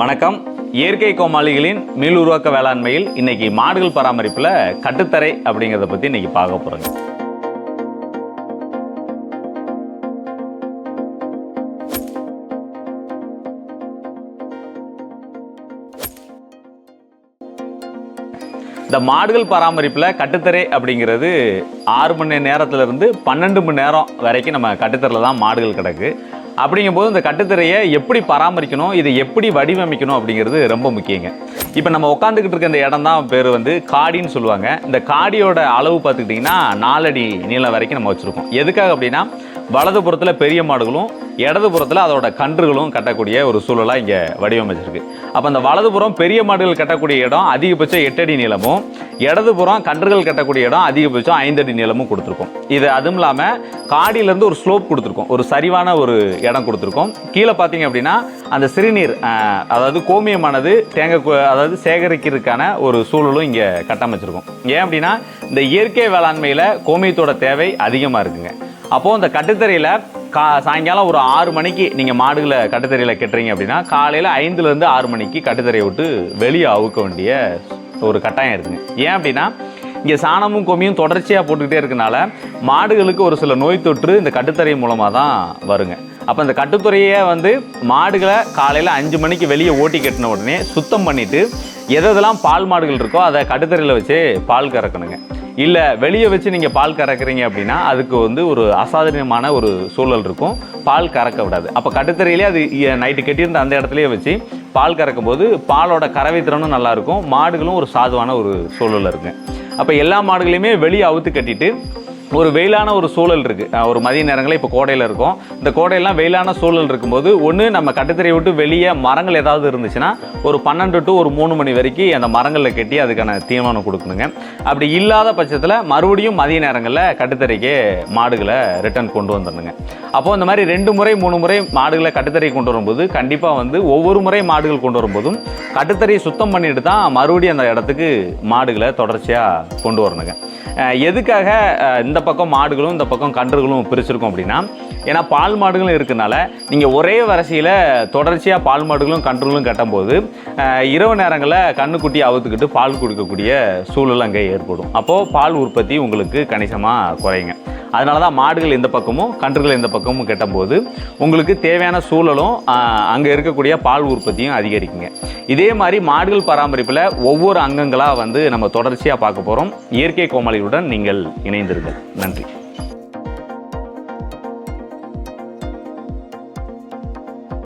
வணக்கம். இயற்கை கோமாளிகளின் மீள் உருவாக்க வேளாண்மையில் இன்னைக்கு மாடுகள் பராமரிப்பில் கட்டுத்தரை அப்படிங்கிறத பற்றி இன்னைக்கு பார்க்க போகிறோங்க இந்த மாடுகள் பராமரிப்பில் கட்டுத்தரை அப்படிங்கிறது ஆறு மணி நேரத்துலேருந்து பன்னெண்டு மணி நேரம் வரைக்கும் நம்ம கட்டுத்தரில் தான் மாடுகள் கிடக்கு. அப்படிங்கும்போது இந்த கட்டுத்தரையை எப்படி பராமரிக்கணும் இதை எப்படி வடிவமைக்கணும் அப்படிங்கிறது ரொம்ப முக்கியங்க. இப்போ நம்ம உட்காந்துக்கிட்டு இருக்க இந்த இடம் தான் பேர் வந்து காடின்னு சொல்லுவாங்க. இந்த காடியோட அளவு பார்த்துக்கிட்டிங்கன்னா நாலடி நீளம் வரைக்கும் நம்ம வச்சுருக்கோம். எதுக்காக அப்படின்னா வலது புறத்தில் பெரிய மாடுகளும் இடது புறத்தில் அதோட கன்றுகளும் கட்டக்கூடிய ஒரு சூழலாக இங்கே வடிவமைச்சிருக்கு. அப்போ அந்த வலதுபுறம் பெரிய மாடுகள் கட்டக்கூடிய இடம் அதிகபட்சம் எட்டடி நீளமும் இடதுபுறம் கன்றுகள் கட்டக்கூடிய இடம் அதிகபட்சம் ஐந்தடி நீளமும் கொடுத்துருக்கோம். இது அதுவும் இல்லாமல் காடியிலேருந்து ஒரு ஸ்லோப் கொடுத்துருக்கோம். ஒரு சரிவான ஒரு இடம் கொடுத்துருக்கோம். கீழே பார்த்தீங்க அப்படின்னா அந்த சிறுநீர் அதாவது கோமியமானது தேங்க அதாவது சேகரிக்கிறதுக்கான ஒரு சூழலும் இங்கே கட்டமைச்சிருக்கோம். ஏன் அப்படின்னா இந்த இயற்கை வேளாண்மையில் கோமியத்தோட தேவை அதிகமாக இருக்குங்க. அப்போது அந்த கட்டுத்தரையில் கா சாயங்காலம் ஒரு ஆறு மணிக்கு நீங்கள் மாடுகளை கட்டுத்தரையில் கட்டுறீங்க அப்படின்னா காலையில் ஐந்துலேருந்து ஆறு மணிக்கு கட்டுத்தரையை விட்டு வெளியே அவுக்க வேண்டிய ஒரு கட்டாயம் இருக்குங்க. ஏன் அப்படின்னா இங்கே சாணமும் கொமியும் தொடர்ச்சியாக போட்டுக்கிட்டே இருக்கனால மாடுகளுக்கு ஒரு சில நோய் தொற்று இந்த கட்டுத்தறை மூலமாக தான் வருங்க. அப்போ இந்த கட்டுத்துறையை வந்து மாடுகளை காலையில் அஞ்சு மணிக்கு வெளியே ஓட்டி கட்டின உடனே சுத்தம் பண்ணிவிட்டு எதெல்லாம் பால் மாடுகள் இருக்கோ அதை கட்டுத்தரையில் வச்சு பால் கறக்கணுங்க. இல்லை வெளியே வச்சு நீங்கள் பால் கறக்குறீங்க அப்படின்னா அதுக்கு வந்து ஒரு அசாதாரணமான ஒரு சூழல் இருக்கும். பால் கறக்க விடாது. அப்போ கட்டுத்தறையிலே அது நைட்டு கட்டியிருந்த அந்த இடத்துலையே வச்சு பால் கறக்கும் போது பாலோட கறவை திறனும் நல்லாயிருக்கும் மாடுகளும் ஒரு சாதுவான ஒரு சூழல் இருக்குது அப்போ எல்லா மாடுகளையுமே வெளியே அவுத்து கட்டிட்டு ஒரு வெயிலான ஒரு சூழல் இருக்குது ஒரு மதிய நேரங்களில் இப்போ கோடையில் இருக்கும். இந்த கோடையெல்லாம் வெயிலான சூழல் இருக்கும்போது ஒன்று நம்ம கட்டுத்தரையை விட்டு வெளியே மரங்கள் ஏதாவது இருந்துச்சுன்னா ஒரு பன்னெண்டு டு ஒரு மூணு மணி வரைக்கும் அந்த மரங்களில் கட்டி அதுக்கான தீவனம் கொடுக்கணுங்க. அப்படி இல்லாத பட்சத்தில் மறுபடியும் மதிய நேரங்களில் கட்டுத்தறிக்கு மாடுகளை ரிட்டர்ன் கொண்டு வந்துடணுங்க. அப்போ இந்த மாதிரி ரெண்டு முறை மூணு முறை மாடுகளை கட்டுத்தரை கொண்டு வரும்போது கண்டிப்பாக வந்து ஒவ்வொரு முறை மாடுகள் கொண்டு வரும்போதும் கட்டுத்தறியை சுத்தம் பண்ணிட்டு தான் மறுபடியும் அந்த இடத்துக்கு மாடுகளை தொடர்ச்சியாக கொண்டு வரணுங்க. எதுக்காக இந்த பக்கம் மாடுகளும் இந்த பக்கம் கன்றுகளும் பிரிச்சிருக்கோம் அப்படின்னா ஏன்னா பால் மாடுகளும் இருக்கனால நீங்கள் ஒரே வரிசையில் தொடர்ச்சியாக பால் மாடுகளும் கன்றுகளும் கட்டும்போது இரவு நேரங்களில் கண்ணுக்குட்டி அவுத்துக்கிட்டு பால் கொடுக்கக்கூடிய சூழல் அங்கே ஏற்படும். அப்போது பால் உற்பத்தி உங்களுக்கு கணிசமாக குறையுங்க. அதனால தான் மாடுகள் இந்த பக்கமும் கன்றுகள் இந்த பக்கமும் கட்டும்போது உங்களுக்கு தேவையான சூழலும் அங்கே இருக்கக்கூடிய பால் உற்பத்தியும் அதிகரிக்குங்க. இதே மாதிரி மாடுகள் பராமரிப்பில் ஒவ்வொரு அங்கங்களாக வந்து நம்ம தொடர்ச்சியாக பார்க்க போகிறோம் இயற்கை கோமாளிகளுடன் நீங்கள் இணைந்திருங்கள். நன்றி.